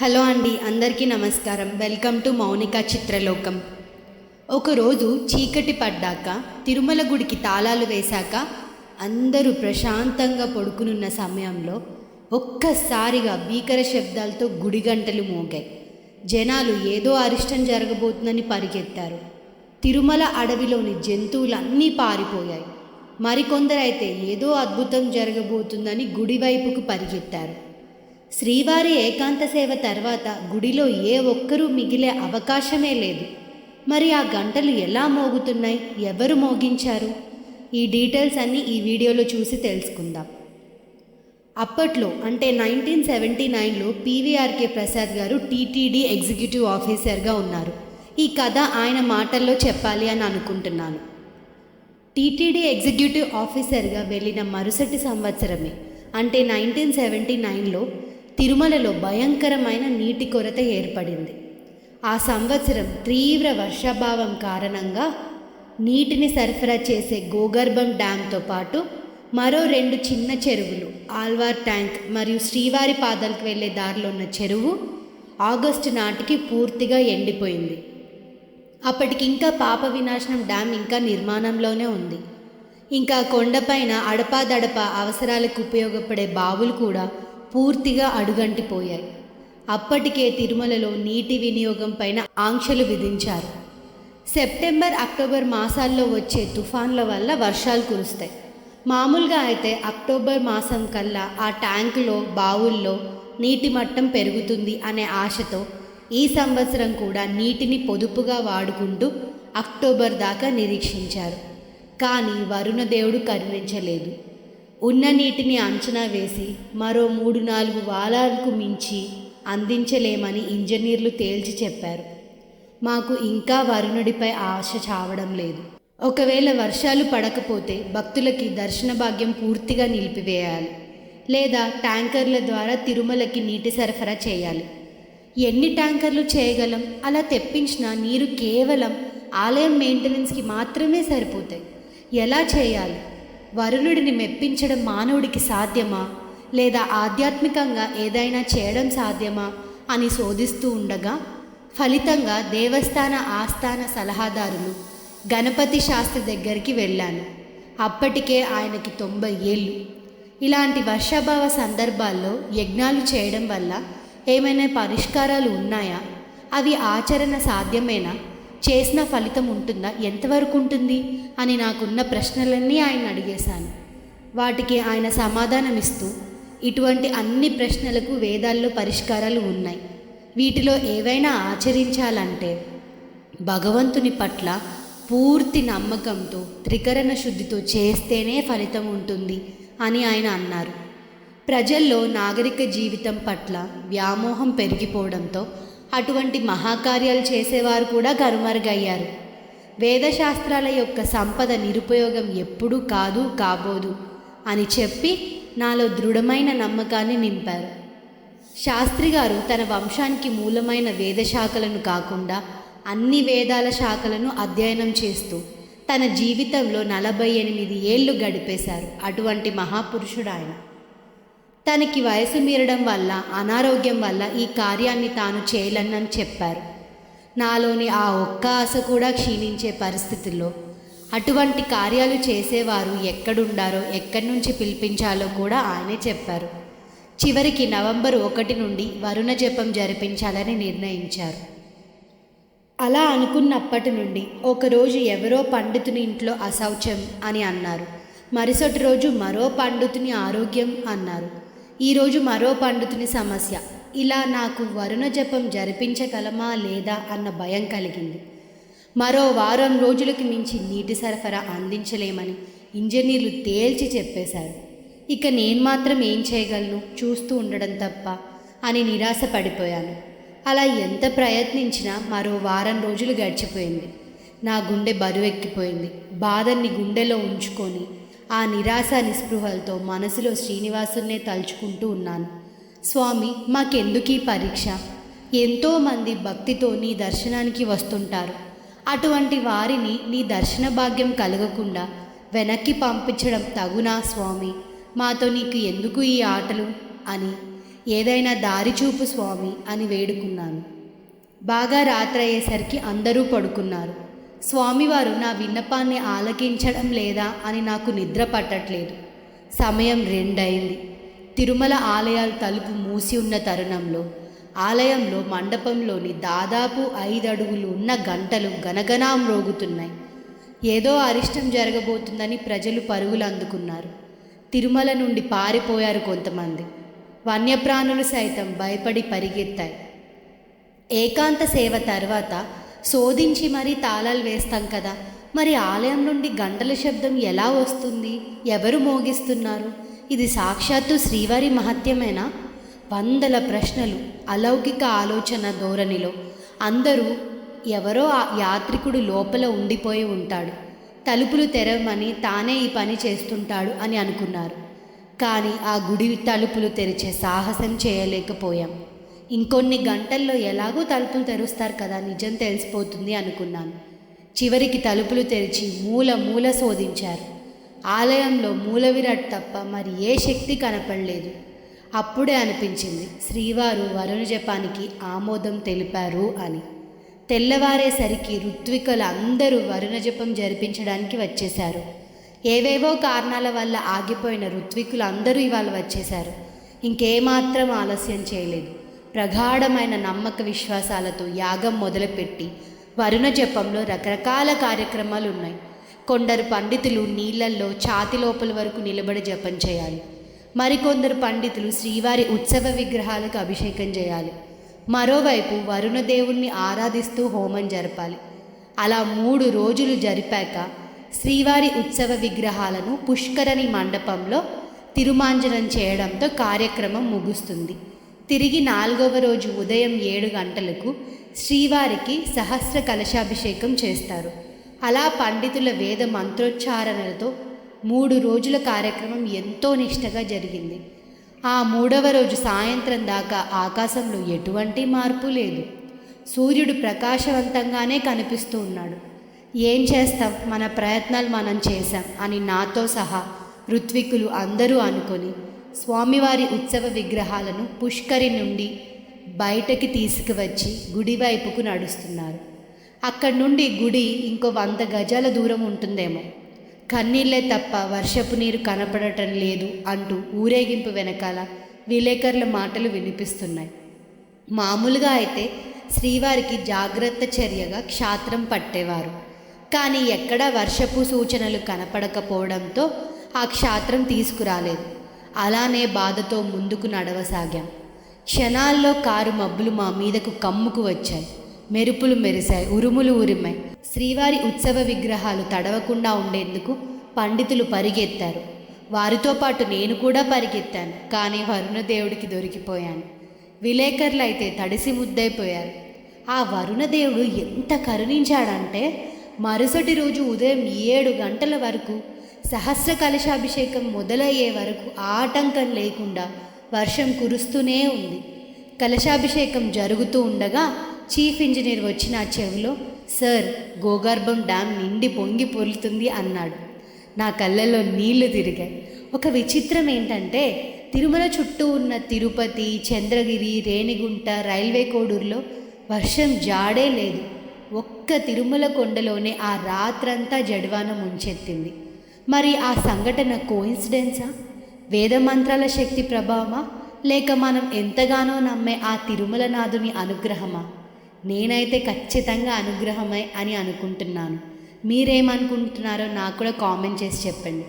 Hello అండి అందరికీ నమస్కారం. Welcome to Mounika Chitralokam. ఒకరోజు చీకటి పడ్డాక తిరుమల గుడికి తాళాలు వేశాక అందరూ ప్రశాంతంగా పడుకునున్న సమయంలో ఒక్కసారిగా భీకర శబ్దాలతో గుడి గంటలు మోగాయి. జనాలు ఏదో అరిష్టం జరగబోతుందని పరిగెత్తారు. తిరుమల అడవిలోని జంతువులన్నీ పారిపోయాయి. మరికొందరైతే ఏదో అద్భుతం జరగబోతుందని గుడి వైపుకు పరిగెత్తారు. శ్రీవారి ఏకాంత సేవ తర్వాత గుడిలో ఏ ఒక్కరూ మిగిలే అవకాశమే లేదు. మరి ఆ గంటలు ఎలా మోగుతున్నాయి? ఎవరు మోగించారు? ఈ డీటెయిల్స్ అన్నీ ఈ వీడియోలో చూసి తెలుసుకుందాం. అప్పట్లో అంటే నైన్టీన్ సెవెంటీ నైన్లో PVRK Prasad garu TTD executive ఆఫీసర్గా ఉన్నారు. ఈ కథ ఆయన మాటల్లో చెప్పాలి అని అనుకుంటున్నాను. టీటీడీ ఎగ్జిక్యూటివ్ ఆఫీసర్గా వెళ్ళిన మరుసటి సంవత్సరమే అంటే నైన్టీన్ సెవెంటీ నైన్లో తిరుమలలో భయంకరమైన నీటి కొరత ఏర్పడింది. ఆ సంవత్సరం తీవ్ర వర్షాభావం కారణంగా నీటిని సరఫరా చేసే గోగర్భం డ్యాంతో పాటు మరో రెండు చిన్న చెరువులు ఆల్వార్ ట్యాంక్ మరియు శ్రీవారి పాదాలకు వెళ్ళే దారిలో ఉన్న చెరువు ఆగస్టు నాటికి పూర్తిగా ఎండిపోయింది. అప్పటికి ఇంకా పాప వినాశనం డ్యామ్ ఇంకా నిర్మాణంలోనే ఉంది. ఇంకా కొండపైన అడపాదడప అవసరాలకు ఉపయోగపడే బావులు కూడా పూర్తిగా అడుగంటిపోయాయి. అప్పటికే తిరుమలలో నీటి వినియోగం పైన ఆంక్షలు విధించారు. సెప్టెంబర్ అక్టోబర్ మాసాల్లో వచ్చే తుఫాన్ల వల్ల వర్షాలు కురుస్తాయి. మామూలుగా అయితే అక్టోబర్ మాసం కల్లా ఆ ట్యాంకులో బావుల్లో నీటి మట్టం పెరుగుతుంది అనే ఆశతో ఈ సంవత్సరం కూడా నీటిని పొదుపుగా వాడుకుంటూ అక్టోబర్ దాకా నిరీక్షించారు. కానీ వరుణదేవుడు కరుణించలేదు. ఉన్న నీటిని అంచనా వేసి మరో మూడు నాలుగు వారాలకు మించి అందించలేమని ఇంజనీర్లు తేల్చి చెప్పారు. మాకు ఇంకా వరుణుడిపై ఆశ చావడం లేదు. ఒకవేళ వర్షాలు పడకపోతే భక్తులకి దర్శన భాగ్యం పూర్తిగా నిలిపివేయాలి. లేదా ట్యాంకర్ల ద్వారా తిరుమలకి నీటి సరఫరా చేయాలి. ఎన్ని ట్యాంకర్లు చేయగలం అలా తెప్పించిన నీరు కేవలం ఆలయం మెయింటెనెన్స్కి మాత్రమే సరిపోతాయి. ఎలా చేయాలి? వరుణుడిని మెప్పించడం మానవుడికి సాధ్యమా? లేదా ఆధ్యాత్మికంగా ఏదైనా చేయడం సాధ్యమా? అని శోధిస్తూ ఉండగా ఫలితంగా దేవస్థాన ఆస్థాన సలహాదారులు గణపతి శాస్త్రి దగ్గరికి వెళ్ళాను. అప్పటికే ఆయనకి తొంభై ఏళ్ళు. ఇలాంటి వర్షాభావ సందర్భాల్లో యజ్ఞాలు చేయడం వల్ల ఏమైనా పరిష్కారాలు ఉన్నాయా? అవి ఆచరణ సాధ్యమేనా? చేసిన ఫలితం ఉంటుందా? ఎంతవరకు ఉంటుంది? అని నాకున్న ప్రశ్నలన్నీ ఆయన అడిగేశాను. వాటికి ఆయన సమాధానమిస్తూ ఇటువంటి అన్ని ప్రశ్నలకు వేదాల్లో పరిష్కారాలు ఉన్నాయి. వీటిలో ఏవైనా ఆచరించాలంటే భగవంతుని పట్ల పూర్తి నమ్మకంతో త్రికరణ శుద్ధితో చేస్తేనే ఫలితం ఉంటుంది అని ఆయన అన్నారు. ప్రజల్లో నాగరిక జీవితం పట్ల వ్యామోహం పెరిగిపోవడంతో అటువంటి మహాకార్యాలు చేసేవారు కూడా కరుమరుగయ్యారు వేదశాస్త్రాల యొక్క సంపద నిరుపయోగం ఎప్పుడూ కాదు కాబోదు అని చెప్పి నాలో దృఢమైన నమ్మకాన్ని నింపారు. శాస్త్రి గారు తన వంశానికి మూలమైన వేద శాఖలను కాకుండా అన్ని వేదాల శాఖలను అధ్యయనం చేస్తూ తన జీవితంలో నలభై ఎనిమిది ఏళ్ళు గడిపేశారు. అటువంటి మహాపురుషుడు ఆయన. తనకి వయసు మీరడం వల్ల అనారోగ్యం వల్ల ఈ కార్యాన్ని తాను చేయలేనని చెప్పారు. నాలోని ఆ ఒక్క ఆశ కూడా క్షీణించే పరిస్థితుల్లో అటువంటి కార్యాలు చేసేవారు ఎక్కడుండారో ఎక్కడి నుంచి పిలిపించాలో కూడా ఆయనే చెప్పారు. చివరికి నవంబర్ ఒకటి నుండి వరుణ జపం జరిపించాలని నిర్ణయించారు. అలా అనుకున్నప్పటి నుండి ఒకరోజు ఎవరో పండితుని ఇంట్లో అసౌచ్యం అని అన్నారు. మరుసటి రోజు మరో పండితుని ఆరోగ్యం అన్నారు. ఈరోజు మరో పండితుని సమస్య. ఇలా నాకు వరుణ జపం జరిపించగలమా లేదా అన్న భయం కలిగింది. మరో వారం రోజులకి మించి నీటి సరఫరా అందించలేమని ఇంజనీర్లు తేల్చి చెప్పేశారు. ఇక నేను మాత్రం ఏం చేయగలను? చూస్తూ ఉండడం తప్ప అని నిరాశ పడిపోయాను అలా ఎంత ప్రయత్నించినా మరో వారం రోజులు గడిచిపోయింది. నా గుండె బరువెక్కిపోయింది. బాధని గుండెలో ఉంచుకొని ఆ నిరాశ నిస్పృహలతో మనసులో శ్రీనివాసునే తలుచుకుంటూ ఉన్నాను. స్వామి మాకెందుకు ఈ పరీక్ష? ఎంతోమంది భక్తితో నీ దర్శనానికి వస్తుంటారు. అటువంటి వారిని నీ దర్శన భాగ్యం కలగకుండా వెనక్కి పంపించడం తగునా స్వామి? మాతో నీకు ఎందుకు ఈ ఆటలు అని. ఏదైనా దారిచూపు స్వామి అని వేడుకున్నాను. బాగా రాత్రయ్యేసరికి అందరూ పడుకున్నారు. స్వామివారు నా విన్నపాన్ని ఆలకించడం లేదా అని నాకు నిద్ర పట్టట్లేదు. సమయం రెండైంది తిరుమల ఆలయాల తలుపు మూసి ఉన్న తరుణంలో ఆలయంలో మండపంలోని దాదాపు ఐదు అడుగులు ఉన్న గంటలు గనగనా మ్రోగుతున్నాయి ఏదో అరిష్టం జరగబోతుందని ప్రజలు పరుగులు అందుకున్నారు. తిరుమల నుండి పారిపోయారు కొంతమంది. వన్యప్రాణులు సైతం భయపడి పరిగెత్తాయి. ఏకాంత సేవ తర్వాత శోధించి మరీ తాళాలు వేస్తాం కదా. మరి ఆలయం నుండి గంటల శబ్దం ఎలా వస్తుంది? ఎవరు మోగిస్తున్నారు? ఇది సాక్షాత్తు శ్రీవారి మహత్యమేనా? వందల ప్రశ్నలు అలౌకిక ఆలోచన ధోరణిలో. అందరూ ఎవరో ఆ యాత్రికుడు లోపల ఉండిపోయి ఉంటాడు. తలుపులు తెరవమని తానే ఈ పని చేస్తుంటాడు అని అనుకున్నారు. కానీ ఆ గుడి తలుపులు తెరిచే సాహసం చేయలేకపోయాం. ఇంకొన్ని గంటల్లో ఎలాగో తలుపులు తెరుస్తారు కదా నిజం తెలిసిపోతుంది అనుకున్నాను. చివరికి తలుపులు తెరిచి మూల మూల శోధించారు. ఆలయంలో మూల విరాట్ తప్ప మరి ఏ శక్తి కనపడలేదు. అప్పుడే అనిపించింది శ్రీవారు వరుణ జపానికి ఆమోదం తెలిపారు అని. తెల్లవారేసరికి ఋత్వికులు అందరూ వరుణ జపం జరిపించడానికి వచ్చేశారు. ఏవేవో కారణాల వల్ల ఆగిపోయిన ఋత్వికులు అందరూ ఇవాళ వచ్చేశారు. ఇంకేమాత్రం ఆలస్యం చేయలేదు. ప్రగాఢమైన నమ్మక విశ్వాసాలతో యాగం మొదలుపెట్టి వరుణ జపంలో రకరకాల కార్యక్రమాలు ఉన్నాయి కొందరు పండితులు నీళ్ళల్లో ఛాతి లోపల వరకు నిలబడి జపం చేయాలి. మరికొందరు పండితులు శ్రీవారి ఉత్సవ విగ్రహాలకు అభిషేకం చేయాలి. మరోవైపు వరుణదేవుణ్ణి ఆరాధిస్తూ హోమం జరపాలి. అలా మూడు రోజులు జరిపాక శ్రీవారి ఉత్సవ విగ్రహాలను పుష్కరణి మండపంలో తిరుమాంజనం చేయడంతో కార్యక్రమం ముగుస్తుంది. తిరిగి నాలుగవ రోజు ఉదయం ఏడు గంటలకు శ్రీవారికి సహస్ర కలశాభిషేకం చేస్తారు. అలా పండితుల వేద మంత్రోచ్చారణలతో మూడు రోజుల కార్యక్రమం ఎంతో నిష్టగా జరిగింది. ఆ మూడవ రోజు సాయంత్రం దాకా ఆకాశంలో ఎటువంటి మార్పు లేదు. సూర్యుడు ప్రకాశవంతంగానే కనిపిస్తూ ఉన్నాడు. ఏం చేస్తాం? మన ప్రయత్నాలు మనం చేశాం అని నాతో సహా ఋత్వికులు అందరూ అనుకొని స్వామివారి ఉత్సవ విగ్రహాలను పుష్కరి నుండి బయటకి తీసుకువచ్చి గుడి వైపుకు నడుస్తున్నారు. అక్కడి నుండి గుడి ఇంకో వంద గజాల దూరం ఉంటుందేమో. కన్నీళ్ళే తప్ప వర్షపు నీరు కనపడటం లేదు అంటూ ఊరేగింపు వెనకాల విలేకరుల మాటలు వినిపిస్తున్నాయి. మామూలుగా అయితే శ్రీవారికి జాగ్రత్త చర్యగా క్షాత్రం పట్టేవారు. కానీ ఎక్కడా వర్షపు సూచనలు కనపడకపోవడంతో ఆ క్షాత్రం తీసుకురాలేదు. అలానే బాధతో ముందుకు నడవసాగాం. క్షణాల్లో కారు మబ్బులు మా మీదకు కమ్ముకు వచ్చాయి. మెరుపులు మెరిశాయి. ఉరుములు ఉరిమాయి. శ్రీవారి ఉత్సవ విగ్రహాలు తడవకుండా ఉండేందుకు పండితులు పరిగెత్తారు. వారితో పాటు నేను కూడా పరిగెత్తాను. కానీ వరుణదేవుడికి దొరికిపోయాను. విలేకరులు అయితే తడిసి ముద్దైపోయారు ఆ వరుణదేవుడు ఎంత కరుణించాడంటే మరుసటి రోజు ఉదయం ఏడు గంటల వరకు సహస్ర కలశాభిషేకం మొదలయ్యే వరకు ఆటంకం లేకుండా వర్షం కురుస్తూనే ఉంది. కలశాభిషేకం జరుగుతూ ఉండగా చీఫ్ ఇంజనీర్ వచ్చిన చెవిలో సార్ గోగర్భం డ్యామ్ నిండి పొంగి పొరులుతుంది అన్నాడు. నా కళ్ళల్లో నీళ్ళు తిరిగాయి. ఒక విచిత్రం ఏంటంటే తిరుమల చుట్టూ ఉన్న తిరుపతి చంద్రగిరి రేణిగుంట రైల్వే కోడూరులో వర్షం జాడే లేదు. ఒక్క తిరుమల కొండలోనే ఆ రాత్రంతా జడ్వానం ముంచెత్తింది. మరి ఆ సంఘటన కోయిన్సిడెన్సా వేదమంత్రాల శక్తి ప్రభావమా? లేక మనం ఎంతగానో నమ్మే ఆ తిరుమలనాథుని అనుగ్రహమా? నేనైతే ఖచ్చితంగా అనుగ్రహమే అని అనుకుంటున్నాను. మీరేమనుకుంటున్నారో నాకు కూడా కామెంట్ చేసి చెప్పండి.